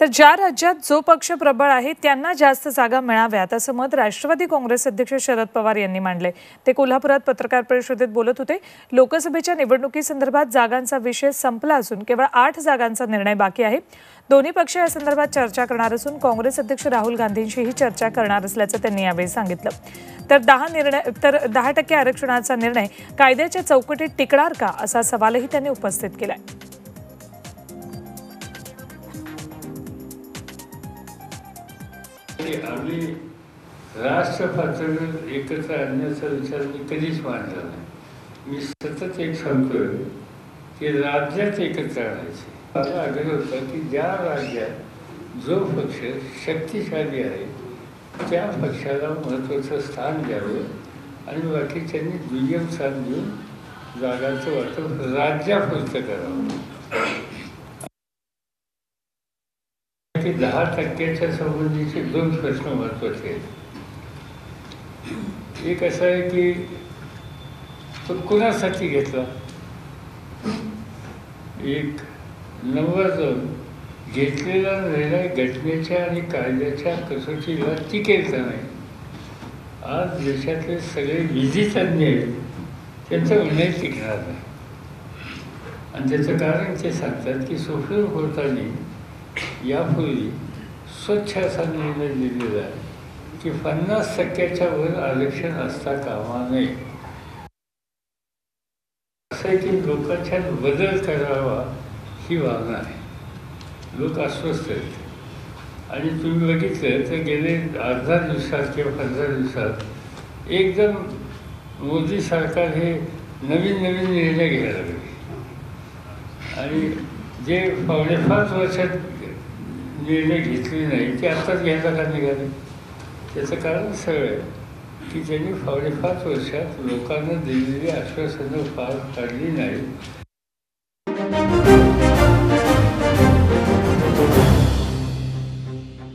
तर ज्या राज्यात जो पक्ष प्रबळ आहे त्यांना जास्त जागा मिळाव्यात असं मत राष्ट्रवादी काँग्रेस अध्यक्ष शरद पवार यांनी मांडले ते कोल्हापुरात पत्रकार परिषदेत बोलत होते लोकसभेच्या निवडणुकीसंदर्भात जागांचा विषय संपला असून केवळ आठ जागांचा निर्णय बाकी आहे. दोन्ही पक्ष या संदर्भात चर्चा करणार असून काँग्रेस अध्यक्ष राहुल गांधींशीही चर्चा करणार असल्याचं त्यांनी यावेळी सांगितलं. तर दहा निर्णय तर दहा टक्के आरक्षणाचा निर्णय कायद्याच्या चौकटीत टिकणार का असा सवालही त्यांनी उपस्थित केला आहे आम्ही राष्ट्र पातळीवर एकत्र आणण्याचा विचार मी कधीच मांडला नाही. मी सतत एक सांगतोय की राज्यात एकत्र आणायचे. माझा आग्रह होता की ज्या राज्यात जो पक्ष शक्तिशाली आहे त्या पक्षाला महत्त्वाचं स्थान द्यावं आणि बाकीच्यांनी दुय्यम स्थान देऊन जागांचं वाटप राज्यापुरतं करावं. की दहा टक्क्याच्या संबंधीचे दोन प्रश्न महत्त्वाचे आहेत. एक असं आहे की तो कुणासाठी घेतला? एक नंबर दोन घेतलेला निर्णय घटनेच्या आणि कायद्याच्या कसोटीला टिकेलचा नाही. आज देशातले सगळे विधितज्ञ आहेत. त्यांचं निर्णय टिकणार नाही. आणि त्याचं कारण ते सांगतात की सुप्रीम कोर्टाने यापूर्वी स्वच्छ असा निर्णय दिलेला आहे की पन्नास टक्क्याच्या वर आरक्षण असता कामा नये. असं आहे की लोकांच्या बदल करावा ही भावना आहे. लोक अस्वस्थ आहेत. आणि तुम्ही बघितलं तर गेले अर्धा दिवसात किंवा पंधरा दिवसात एकदम मोदी सरकार हे नवीन नवीन निर्णय घ्यायला लागले. आणि जे पावणे वर्षात निर्णय घेतले नाही ते आत्ताच घ्यायला का निघाले त्याचं कारण सरळ आहे की त्यांनी पावणे पाच वर्षात लोकांना दिलेली आश्वासनं पार पाडली नाही